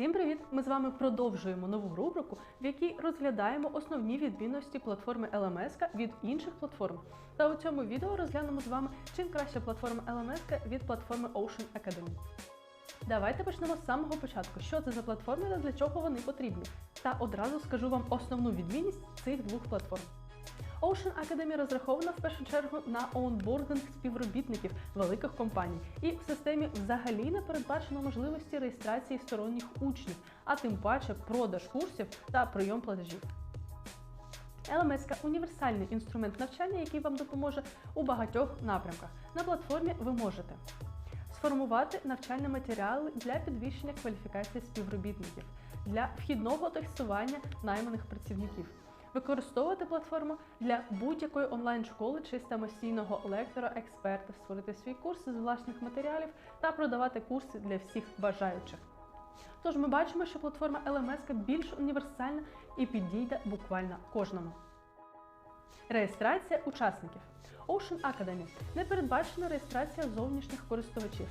Всім привіт! Ми з вами продовжуємо нову рубрику, в якій розглядаємо основні відмінності платформи LMS від інших платформ. Та у цьому відео розглянемо з вами, чим краща платформа LMS від платформи Ocean Academy. Давайте почнемо з самого початку. Що це за платформи та для чого вони потрібні? Та одразу скажу вам основну відмінність цих двох платформ. Ocean Academy розрахована в першу чергу на онбординг співробітників великих компаній, і в системі взагалі не передбачено можливості реєстрації сторонніх учнів, а тим паче продаж курсів та прийом платежів. LMS – універсальний інструмент навчання, який вам допоможе у багатьох напрямках. На платформі ви можете сформувати навчальні матеріали для підвищення кваліфікації співробітників, для вхідного тестування найманих працівників. Використовувати платформу для будь-якої онлайн-школи чи самостійного лектора, експерта, створити свій курс з власних матеріалів та продавати курси для всіх бажаючих. Тож ми бачимо, що платформа LMS більш універсальна і підійде буквально кожному. Реєстрація учасників. Ocean Academy не передбачена реєстрація зовнішніх користувачів.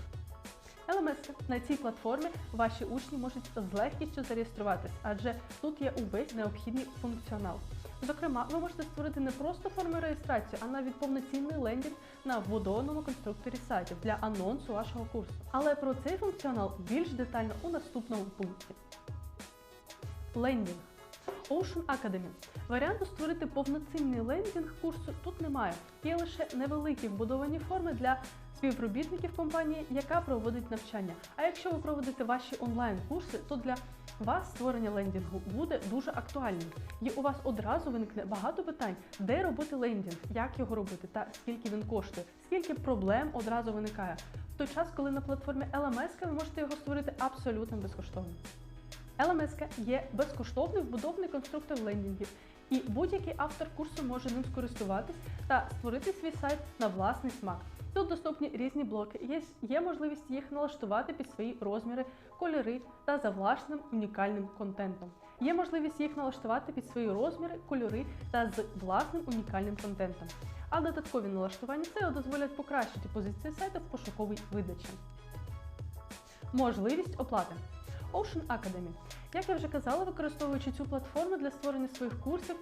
LMS на цій платформі ваші учні можуть з легкістю зареєструватись, адже тут є увесь необхідний функціонал. Зокрема, ви можете створити не просто форму реєстрації, а навіть повноцінний лендінг на вбудованому конструкторі сайтів для анонсу вашого курсу. Але про цей функціонал більш детально у наступному пункті. Лендінг. Ocean Academy. Варіанту створити повноцінний лендінг курсу тут немає. Є лише невеликі вбудовані форми для співробітників компанії, яка проводить навчання. А якщо ви проводите ваші онлайн-курси, то для вас створення лендінгу буде дуже актуальним. І у вас одразу виникне багато питань, де робити лендінг, як його робити та скільки він коштує, скільки проблем одразу виникає. В той час, коли на платформі LMS ви можете його створити абсолютно безкоштовно. LMS є безкоштовний вбудований конструктор лендінгів, і будь-який автор курсу може ним скористуватись та створити свій сайт на власний смак. Тут доступні різні блоки, є, є можливість їх налаштувати під свої розміри, кольори та за власним унікальним контентом. Є можливість їх налаштувати під свої розміри, кольори та з власним унікальним контентом. А додаткові налаштування SEO дозволять покращити позиції сайту в пошуковій видачі. Можливість оплати. Ocean Academy. Як я вже казала, використовуючи цю платформу для створення своїх курсів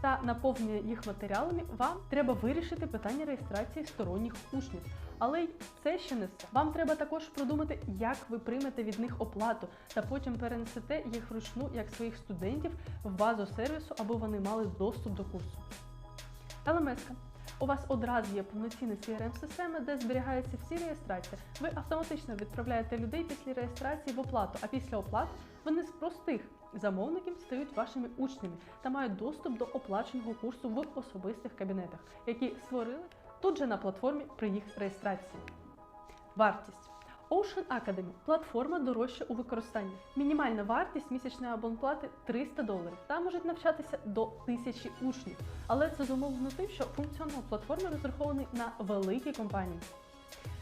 та наповнення їх матеріалами, вам треба вирішити питання реєстрації сторонніх учнів. Але й це ще не все. Вам треба також продумати, як ви приймете від них оплату, та потім перенесете їх вручну як своїх студентів в базу сервісу, аби вони мали доступ до курсу. LMS. У вас одразу є повноцінна CRM-система, де зберігаються всі реєстрації. Ви автоматично відправляєте людей після реєстрації в оплату, а після оплати вони з простих замовників стають вашими учнями та мають доступ до оплаченого курсу в особистих кабінетах, які створили тут же на платформі при їх реєстрації. Вартість. Ocean Academy – платформа дорожча у використанні. Мінімальна вартість місячної абонплати 300 доларів. Там можуть навчатися до 1000 учнів. Але це зумовлено тим, що функціонал платформи розрахований на великі компанії.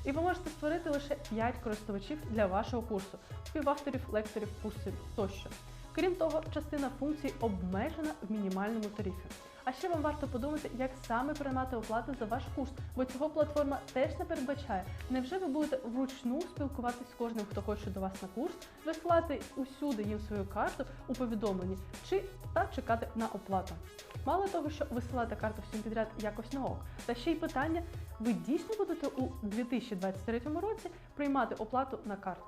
І ви можете створити лише 5 користувачів для вашого курсу, співавторів, лекторів, курсів тощо. Крім того, частина функцій обмежена в мінімальному тарифі. А ще вам варто подумати, як саме приймати оплату за ваш курс, бо цього платформа теж не передбачає. Невже ви будете вручну спілкуватись з кожним, хто хоче до вас на курс, висилати усюди їм свою карту у повідомленні чи та чекати на оплату? Мало того, що висилати карту всім підряд якось на ок, та ще й питання: ви дійсно будете у 2023 році приймати оплату на карту?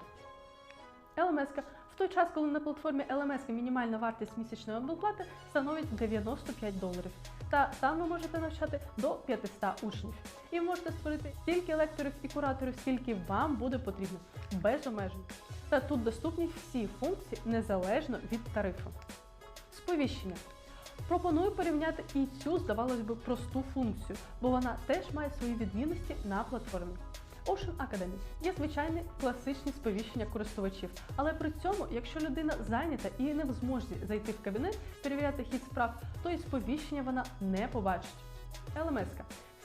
LMS той час, коли на платформі LMS мінімальна вартість місячної абонплати становить 95 доларів. Та там ви можете навчати до 500 учнів. І можете створити стільки лекторів і кураторів, скільки вам буде потрібно, без обмежень. Та тут доступні всі функції незалежно від тарифу. Сповіщення. Пропоную порівняти і цю, здавалось би, просту функцію, бо вона теж має свої відмінності на платформі. Ocean Academy є звичайне класичне сповіщення користувачів, але при цьому, якщо людина зайнята і не в змозі зайти в кабінет, перевіряти хід справ, то і сповіщення вона не побачить. LMS.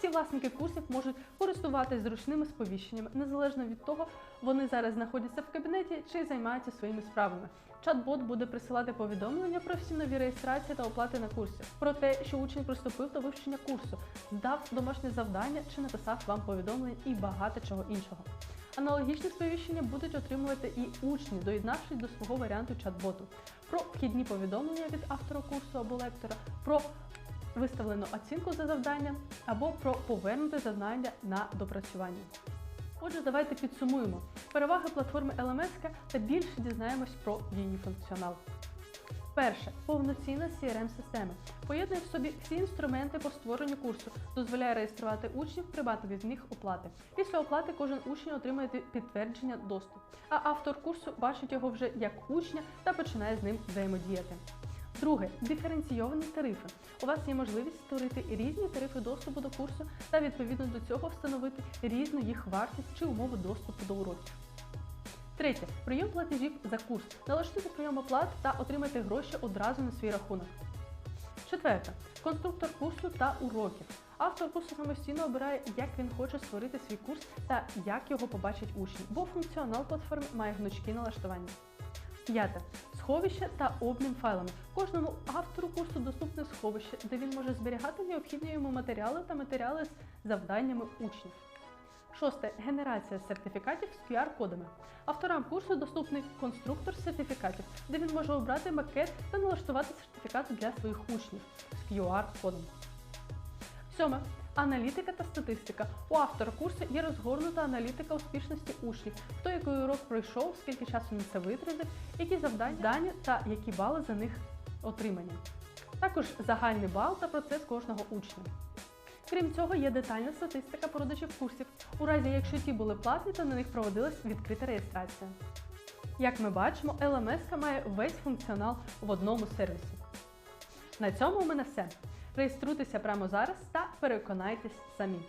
Всі власники курсів можуть користуватись зручними сповіщеннями, незалежно від того, вони зараз знаходяться в кабінеті чи займаються своїми справами. Чат-бот буде присилати повідомлення про всі нові реєстрації та оплати на курсі, про те, що учень приступив до вивчення курсу, здав домашнє завдання чи написав вам повідомлення і багато чого іншого. Аналогічні сповіщення будуть отримувати і учні, доєднавшись до свого варіанту чат-боту про вхідні повідомлення від автора курсу або лектора, про виставлену оцінку за завдання або про повернуте завдання на допрацювання. Отже, давайте підсумуємо переваги платформи LMS та більше дізнаємось про її функціонал. Перше повноцінна crm система поєднує в собі всі інструменти по створенню курсу, дозволяє реєструвати учнів, прибати від них оплати. Після оплати кожен учень отримує підтвердження доступу, а автор курсу бачить його вже як учня та починає з ним взаємодіяти. Друге диференційовані тарифи. У вас є можливість створити різні тарифи доступу до курсу та відповідно до цього встановити різну їх вартість чи умови доступу до уроків. Третє прийом платежів за курс. Налаштуйте прийом оплат та отримайте гроші одразу на свій рахунок. Четверте конструктор курсу та уроків. Автор курсу самостійно обирає, як він хоче створити свій курс та як його побачать учні, бо функціонал платформи має гнучкі налаштування. П'яте сховище та обмін файлами. Кожному автору курсу доступне сховище, де він може зберігати необхідні йому матеріали та матеріали з завданнями учнів. Шосте генерація сертифікатів з QR-кодами. Авторам курсу доступний конструктор сертифікатів, де він може обрати макет та налаштувати сертифікати для своїх учнів з QR-кодом. Сьоме. Аналітика та статистика. У автора курсу є розгорнута аналітика успішності учнів, хто який урок пройшов, скільки часу він це витратив, які завдання та які бали за них отримані. Також загальний бал та процес кожного учня. Крім цього, є детальна статистика продажів курсів, у разі якщо ті були платні, то на них проводилась відкрита реєстрація. Як ми бачимо, LMS має весь функціонал в одному сервісі. На цьому у мене все. Реєструйтеся прямо зараз та переконайтесь самі.